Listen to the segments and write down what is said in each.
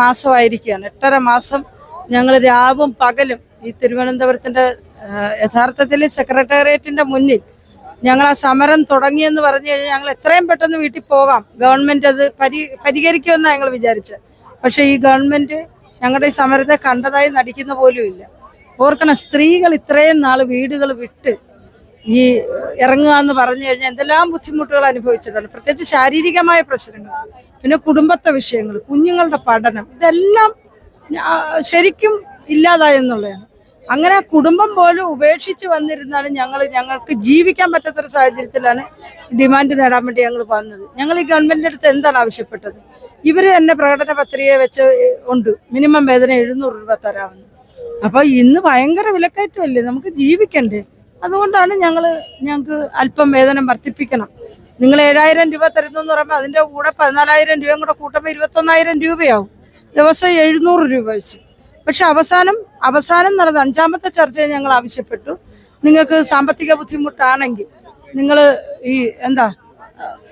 മാസമായിരിക്കുകയാണ്. എട്ടര മാസം ഞങ്ങൾ രാവും പകലും ഈ തിരുവനന്തപുരത്തിന്റെ യഥാർത്ഥത്തിൽ സെക്രട്ടേറിയറ്റിന്റെ മുന്നിൽ ഞങ്ങൾ ആ സമരം തുടങ്ങിയെന്ന് പറഞ്ഞു കഴിഞ്ഞാൽ ഞങ്ങൾ എത്രയും പെട്ടെന്ന് വീട്ടിൽ പോകാം. ഗവൺമെന്റ് അത് പരി പരിഹരിക്കുമെന്നാണ് ഞങ്ങൾ വിചാരിച്ചത്. പക്ഷേ ഈ ഗവൺമെന്റ് ഞങ്ങളുടെ ഈ സമരത്തെ കണ്ടതായി നടിക്കുന്ന പോലും ഇല്ല. ഓർക്കണം സ്ത്രീകൾ ഇത്രയും നാൾ വീടുകൾ വിട്ട് ഈ ഇറങ്ങുക എന്ന് പറഞ്ഞു കഴിഞ്ഞാൽ എന്തെല്ലാം ബുദ്ധിമുട്ടുകൾ അനുഭവിച്ചിട്ടുണ്ട്. പ്രത്യേകിച്ച് ശാരീരികമായ പ്രശ്നങ്ങൾ പിന്നെ കുടുംബത്തെ വിഷയങ്ങൾ കുഞ്ഞുങ്ങളുടെ പഠനം ഇതെല്ലാം ശരിക്കും ഇല്ലാതായെന്നുള്ളതാണ് അങ്ങനെ കുടുംബം പോലും ഉപേക്ഷിച്ച് വന്നിരുന്നാലും ഞങ്ങൾ ഞങ്ങൾക്ക് ജീവിക്കാൻ പറ്റാത്തൊരു സാഹചര്യത്തിലാണ് ഡിമാൻഡ് നേടാൻ വേണ്ടി ഞങ്ങൾ വന്നത്. ഞങ്ങൾ ഈ ഗവൺമെന്റിന്റെ അടുത്ത് എന്താണ് ആവശ്യപ്പെട്ടത്? ഇവർ തന്നെ പ്രകടന പത്രിക വെച്ച് ഉണ്ട്. മിനിമം വേതനം എഴുന്നൂറ് രൂപ തരാമെന്ന്. അപ്പൊ ഇന്ന് ഭയങ്കര വിലക്കയറ്റമല്ലേ? നമുക്ക് ജീവിക്കണ്ടേ? അതുകൊണ്ടാണ് ഞങ്ങൾ ഞങ്ങൾക്ക് അല്പം വേതനം വർദ്ധിപ്പിക്കണം. നിങ്ങൾ ഏഴായിരം രൂപ തരുന്നു എന്ന് പറയുമ്പോൾ അതിന്റെ കൂടെ പതിനാലായിരം രൂപയും കൂടെ കൂട്ടുമ്പോൾ ഇരുപത്തൊന്നായിരം രൂപയാവും. ദിവസം എഴുന്നൂറ് രൂപ വെച്ച്. പക്ഷെ അവസാനം അവസാനം നടന്ന അഞ്ചാമത്തെ ചർച്ചയിൽ ഞങ്ങൾ ആവശ്യപ്പെട്ടു. നിങ്ങൾക്ക് സാമ്പത്തിക ബുദ്ധിമുട്ടാണെങ്കിൽ നിങ്ങൾ ഈ എന്താ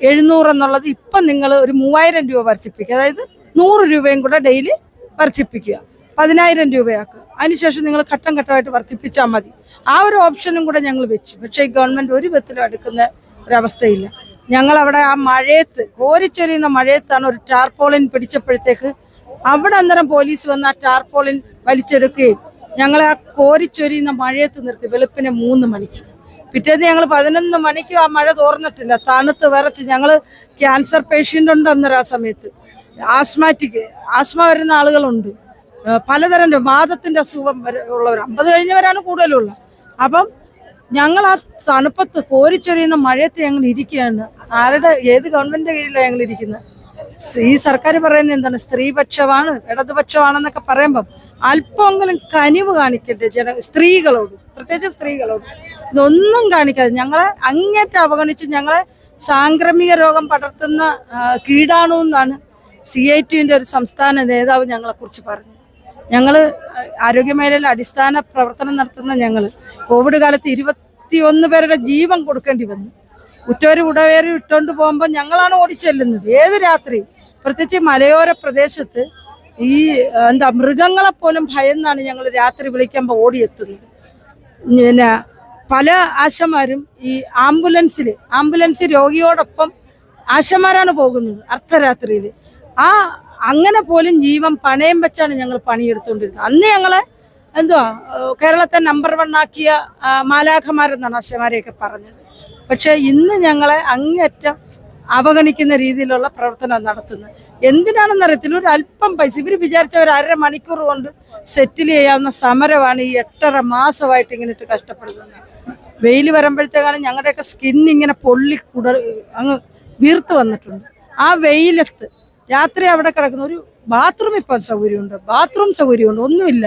എഴുന്നൂറ് എന്നുള്ളത് ഇപ്പം നിങ്ങൾ ഒരു മൂവായിരം രൂപ വർദ്ധിപ്പിക്കുക. അതായത് നൂറ് രൂപയും കൂടെ ഡെയിലി വർദ്ധിപ്പിക്കുക. പതിനായിരം രൂപയാക്കുക അതിനുശേഷം നിങ്ങൾ ഘട്ടം ഘട്ടമായിട്ട് വർദ്ധിപ്പിച്ചാൽ മതി. ആ ഒരു ഓപ്ഷനും കൂടെ ഞങ്ങൾ വെച്ചു. പക്ഷേ ഈ ഗവൺമെന്റ് ഒരു വിധത്തിലും എടുക്കുന്ന ഒരവസ്ഥയില്ല. ഞങ്ങൾ അവിടെ ആ മഴയത്ത് കോരിച്ചൊരിയുന്ന മഴയത്താണ് ഒരു ടാർപോളിൻ പിടിച്ചപ്പോഴത്തേക്ക് അവിടെ അന്നേരം പോലീസ് വന്ന് ആ ടാർപോളിൻ വലിച്ചെടുക്കുകയും ഞങ്ങളെ ആ കോരിച്ചൊരിയുന്ന മഴയത്ത് നിർത്തി വെളുപ്പിനെ മൂന്ന് മണിക്ക്. പിറ്റേന്ന് ഞങ്ങൾ പതിനൊന്ന് മണിക്ക് ആ മഴ തോർന്നിട്ടില്ല. തണുത്ത് വിറച്ച് ഞങ്ങൾ ക്യാൻസർ പേഷ്യന്റ് ഉണ്ട് അന്നേരം ആ സമയത്ത്. ആസ്മാറ്റിക് ആസ്മ വരുന്ന ആളുകളുണ്ട്. പലതരം വാദത്തിന്റെ അസുഖം ഉള്ളവർ അമ്പത് കഴിഞ്ഞവരാണ് കൂടുതലുള്ള അപ്പം ഞങ്ങൾ ആ തണുപ്പത്ത് കോരിച്ചൊരിയുന്ന മഴയത്ത് ഞങ്ങൾ ഇരിക്കുകയാണ്. ആരുടെ ഏത് ഗവൺമെന്റിന്റെ കീഴിലാണ് ഞങ്ങൾ ഇരിക്കുന്നത്? ഈ സർക്കാർ പറയുന്നത് എന്താണ്? സ്ത്രീപക്ഷമാണ് ഇടതുപക്ഷമാണെന്നൊക്കെ പറയുമ്പം അല്പമെങ്കിലും കനിവ് കാണിക്കട്ടെ ജന സ്ത്രീകളോട്. പ്രത്യേകിച്ച് സ്ത്രീകളോട്. ഇതൊന്നും കാണിക്കാതെ ഞങ്ങളെ അങ്ങേറ്റം അവഗണിച്ച് ഞങ്ങളെ സാംക്രമിക രോഗം പടർത്തുന്ന കീടാണു എന്നാണ് സി ഐ ടിന്റെ ഒരു സംസ്ഥാന നേതാവ് ഞങ്ങളെക്കുറിച്ച് പറഞ്ഞത്. ഞങ്ങൾ ആരോഗ്യമേഖലയിൽ അടിസ്ഥാന പ്രവർത്തനം നടത്തുന്ന ഞങ്ങൾ കോവിഡ് കാലത്ത് ഇരുപത്തിയൊന്ന് പേരുടെ ജീവൻ കൊടുക്കേണ്ടി വന്നു. ഉറ്റവരും ഉടവേര് ഇട്ടുകൊണ്ട് പോകുമ്പോൾ ഞങ്ങളാണ് ഓടിച്ചെല്ലുന്നത് ഏത് രാത്രി? പ്രത്യേകിച്ച് മലയോര പ്രദേശത്ത് ഈ എന്താ മൃഗങ്ങളെ പോലും ഭയന്നാണ് ഞങ്ങൾ രാത്രി വിളിക്കുമ്പോൾ ഓടിയെത്തുന്നത്. പിന്നെ പല ആശമാരും ഈ ആംബുലൻസിൽ ആംബുലൻസ് രോഗിയോടൊപ്പം ആശമാരാണ് പോകുന്നത് അർദ്ധരാത്രിയിൽ ആ അങ്ങനെ പോലും ജീവൻ പണയം വെച്ചാണ് ഞങ്ങൾ പണിയെടുത്തുകൊണ്ടിരുന്നത്. അന്ന് ഞങ്ങളെ എന്തുവാ കേരളത്തെ നമ്പർ വൺ ആക്കിയ മാലാഖമാരെന്നാണ് അശ്വമാരെയൊക്കെ പറഞ്ഞത്. പക്ഷേ ഇന്ന് ഞങ്ങളെ അങ്ങേറ്റം അവഗണിക്കുന്ന രീതിയിലുള്ള പ്രവർത്തനം നടത്തുന്നത്. എന്തിനാണെന്നറിയത്തില്ല ഒരു അല്പം പൈസ. ഇവർ വിചാരിച്ച ഒരു അര മണിക്കൂർ കൊണ്ട് സെറ്റിൽ ചെയ്യാവുന്ന സമരമാണ് ഈ എട്ടര മാസമായിട്ട് ഇങ്ങനെ ഇട്ട് കഷ്ടപ്പെടുന്നത്. വെയിൽ വരുമ്പോഴത്തേക്കാണ് ഞങ്ങളുടെയൊക്കെ സ്കിൻ ഇങ്ങനെ പൊള്ളി കുട അങ്ങ് വീർത്ത് വന്നിട്ടുണ്ട്. ആ വെയിലത്ത് രാത്രി അവിടെ കിടക്കുന്ന ഒരു ബാത്റൂം ഇപ്പം സൗകര്യമുണ്ട്. ബാത്റൂം സൗകര്യമുണ്ട്. ഒന്നുമില്ല.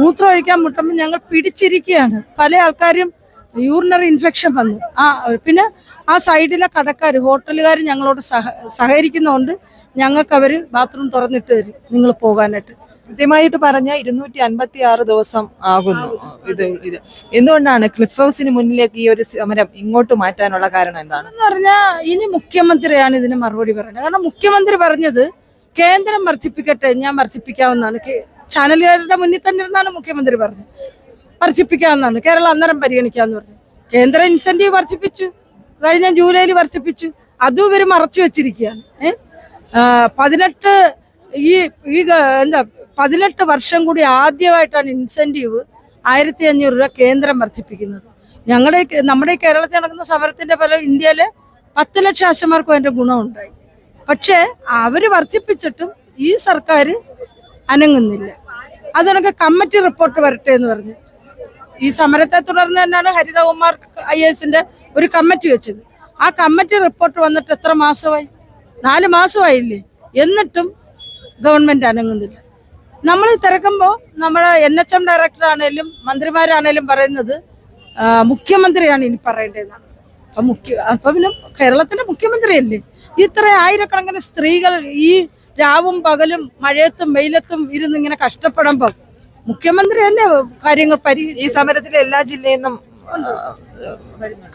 മൂത്രം ഒഴിക്കാൻ മുട്ടുമ്പോൾ ഞങ്ങൾ പിടിച്ചിരിക്കുകയാണ്. പല ആൾക്കാരും യൂറിനറി ഇൻഫെക്ഷൻ വന്നു. ആ പിന്നെ ആ സൈഡിലെ കടക്കാർ ഹോട്ടലുകാർ ഞങ്ങളോട് സഹ സഹകരിക്കുന്നതുകൊണ്ട് ഞങ്ങൾക്ക് അവർ ബാത്റൂം തുറന്നിട്ട് തരും. നിങ്ങൾ പോകാനായിട്ട്. കൃത്യമായിട്ട് പറഞ്ഞ ഇരുന്നൂറ്റി അൻപത്തി ആറ് ദിവസം ആകുന്നു. ഇത് ഇത്. എന്തുകൊണ്ടാണ് ക്ലിഫ് ഹൗസിന് മുന്നിലേക്ക് ഈ ഒരു സമരം ഇങ്ങോട്ട് മാറ്റാനുള്ള കാരണം എന്താണ്? പറഞ്ഞാൽ ഇനി മുഖ്യമന്ത്രിയാണ് ഇതിന് മറുപടി പറയുന്നത്. കാരണം മുഖ്യമന്ത്രി പറഞ്ഞത് കേന്ദ്രം വർദ്ധിപ്പിക്കട്ടെ ഞാൻ വർദ്ധിപ്പിക്കാമെന്നാണ് കേ- ചാനലുകാരുടെ മുന്നിൽ തന്നെ ഇരുന്നാണ് മുഖ്യമന്ത്രി പറഞ്ഞത്. വർദ്ധിപ്പിക്കാമെന്നാണ് കേരളം അന്നേരം പരിഗണിക്കാന്ന് പറഞ്ഞു. കേന്ദ്ര ഇൻസെന്റീവ് വർദ്ധിപ്പിച്ചു. കഴിഞ്ഞ ജൂലൈയിൽ വർദ്ധിപ്പിച്ചു. അതും ഇവർ മറച്ചു വെച്ചിരിക്കുകയാണ്. ഏ? ആ, പതിനെട്ട് ഈ ഈ എന്താ പതിനെട്ട് വർഷം കൂടി ആദ്യമായിട്ടാണ് ഇൻസെന്റീവ് ആയിരത്തി അഞ്ഞൂറ് രൂപ കേന്ദ്രം വർദ്ധിപ്പിക്കുന്നത്. ഞങ്ങളുടെ നമ്മുടെ കേരളത്തിൽ നടക്കുന്ന സമരത്തിന്റെ ഫലം ഇന്ത്യയിലെ പത്ത് ലക്ഷം ആശമാർക്കും അതിന്റെ ഗുണമുണ്ടായി. പക്ഷേ അവർ വർദ്ധിപ്പിച്ചിട്ടും ഈ സർക്കാർ അനങ്ങുന്നില്ല. അതിനൊക്കെ കമ്മിറ്റി റിപ്പോർട്ട് വരട്ടെ എന്ന് പറഞ്ഞു. ഈ സമരത്തെ തുടർന്ന് തന്നെയാണ് ഹരിതകുമാർ ഐ എസിന്റെ ഒരു കമ്മിറ്റി വെച്ചത്. ആ കമ്മിറ്റി റിപ്പോർട്ട് വന്നിട്ട് എത്ര മാസമായി? നാല് മാസമായില്ലേ? എന്നിട്ടും ഗവൺമെന്റ് അനങ്ങുന്നില്ല. നമ്മൾ തിരക്കുമ്പോൾ നമ്മുടെ എൻ എച്ച് എം ഡയറക്ടർ ആണേലും മന്ത്രിമാരാണേലും പറയുന്നത് മുഖ്യമന്ത്രിയാണ് ഇനി പറയേണ്ടതെന്നാണ്. അപ്പൊ മുഖ്യ അപ്പൊ പിന്നെ കേരളത്തിന്റെ മുഖ്യമന്ത്രിയല്ലേ? ഇത്ര ആയിരക്കണക്കിന് സ്ത്രീകൾ ഈ രാവും പകലും മഴയത്തും വെയിലത്തും ഇരുന്ന് ഇങ്ങനെ മുഖ്യമന്ത്രി മുഖ്യമന്ത്രിയല്ലേ കാര്യങ്ങൾ പരി ഈ സമരത്തിൽ എല്ലാ ജില്ലയിൽ നിന്നും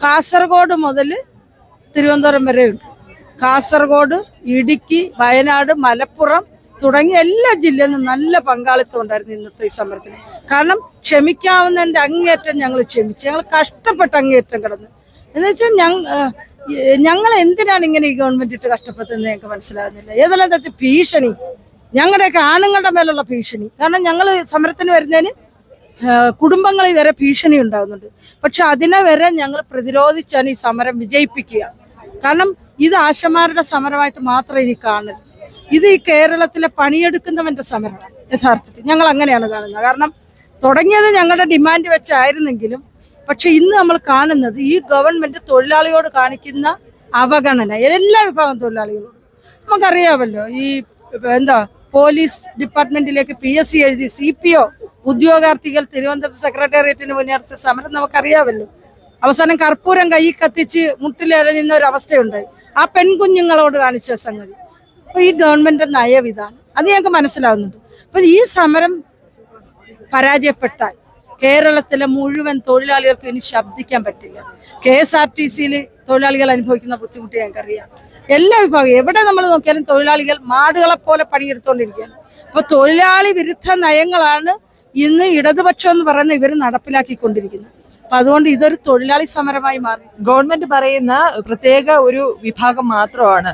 കാസർഗോഡ് മുതൽ തിരുവനന്തപുരം വരെയുണ്ട്. കാസർഗോഡ് ഇടുക്കി വയനാട് മലപ്പുറം തുടങ്ങിയ എല്ലാ ജില്ലയിൽ നിന്നും നല്ല പങ്കാളിത്തം ഉണ്ടായിരുന്നു ഇന്നത്തെ ഈ സമരത്തിന്. കാരണം ക്ഷമിക്കാവുന്നതിന്റെ അങ്ങേറ്റം ഞങ്ങൾ ക്ഷമിച്ചു. ഞങ്ങൾ കഷ്ടപ്പെട്ട് അങ്ങേറ്റം കിടന്നു. എന്ന് വെച്ചാൽ ഞങ്ങൾ ഞങ്ങൾ എന്തിനാണ് ഇങ്ങനെ ഈ ഗവൺമെന്റ് ഇട്ട് കഷ്ടപ്പെടുന്നത് ഞങ്ങൾക്ക് മനസ്സിലാകുന്നില്ല. ഏതെല്ലാം തരത്തിൽ ഭീഷണി? ഞങ്ങളുടെയൊക്കെ ആണുങ്ങളുടെ മേലുള്ള ഭീഷണി. കാരണം ഞങ്ങൾ സമരത്തിന് വരുന്നതിന് കുടുംബങ്ങളിൽ വരെ ഭീഷണി ഉണ്ടാകുന്നുണ്ട്. പക്ഷെ അതിനെ വരെ ഞങ്ങൾ പ്രതിരോധിച്ചാണ് ഈ സമരം വിജയിപ്പിക്കുക. കാരണം ഇത് ആശമാരുടെ സമരമായിട്ട് മാത്രം ഇനി കാണരുത്. ഇത് ഈ കേരളത്തിലെ പണിയെടുക്കുന്നവന്റെ സമരമാണ് യഥാർത്ഥത്തിൽ. ഞങ്ങൾ അങ്ങനെയാണ് കാണുന്നത്. കാരണം തുടങ്ങിയത് ഞങ്ങളുടെ ഡിമാൻഡ് വെച്ചായിരുന്നെങ്കിലും പക്ഷെ ഇന്ന് നമ്മൾ കാണുന്നത് ഈ ഗവൺമെന്റ് തൊഴിലാളിയോട് കാണിക്കുന്ന അവഗണന എല്ലാ വിഭാഗം തൊഴിലാളികളോടും. നമുക്കറിയാമല്ലോ ഈ എന്താ പോലീസ് ഡിപ്പാർട്ട്മെന്റിലേക്ക് പി എസ് സി എഴുതി സി പി ഒ ഉദ്യോഗാർത്ഥികൾ തിരുവനന്തപുരം സെക്രട്ടേറിയറ്റിന് മുന്നേ നടത്തിയ സമരം നമുക്കറിയാമല്ലോ. അവസാനം കർപ്പൂരം കൈ കത്തിച്ച് മുട്ടിലെഴുതുന്ന ഒരു അവസ്ഥയുണ്ടായി. ആ പെൺകുഞ്ഞുങ്ങളോട് കാണിച്ച സംഗതി. അപ്പൊ ഈ ഗവൺമെന്റ് നയം ഇതാണ് അത് ഞങ്ങൾക്ക് മനസ്സിലാവുന്നുണ്ട്. അപ്പൊ ഈ സമരം പരാജയപ്പെട്ടാൽ കേരളത്തിലെ മുഴുവൻ തൊഴിലാളികൾക്ക് ഇനി ശബ്ദിക്കാൻ പറ്റില്ല. കെ എസ് ആർ ടി സിയിൽ തൊഴിലാളികൾ അനുഭവിക്കുന്ന ബുദ്ധിമുട്ട് ഞങ്ങൾക്കറിയാം. എല്ലാ വിഭാഗവും എവിടെ നമ്മൾ നോക്കിയാലും തൊഴിലാളികൾ മാടുകളെ പോലെ പണിയെടുത്തുകൊണ്ടിരിക്കുകയാണ് അപ്പോൾ തൊഴിലാളി വിരുദ്ധ നയങ്ങളാണ് ഇന്ന് ഇടതുപക്ഷം എന്ന് പറയുന്ന ഇവർ നടപ്പിലാക്കിക്കൊണ്ടിരിക്കുന്നത്. അപ്പൊ അതുകൊണ്ട് ഇതൊരു തൊഴിലാളി സമരമായി മാറി. ഗവൺമെന്റ് പറയുന്ന പ്രത്യേക ഒരു വിഭാഗം മാത്രമാണ്.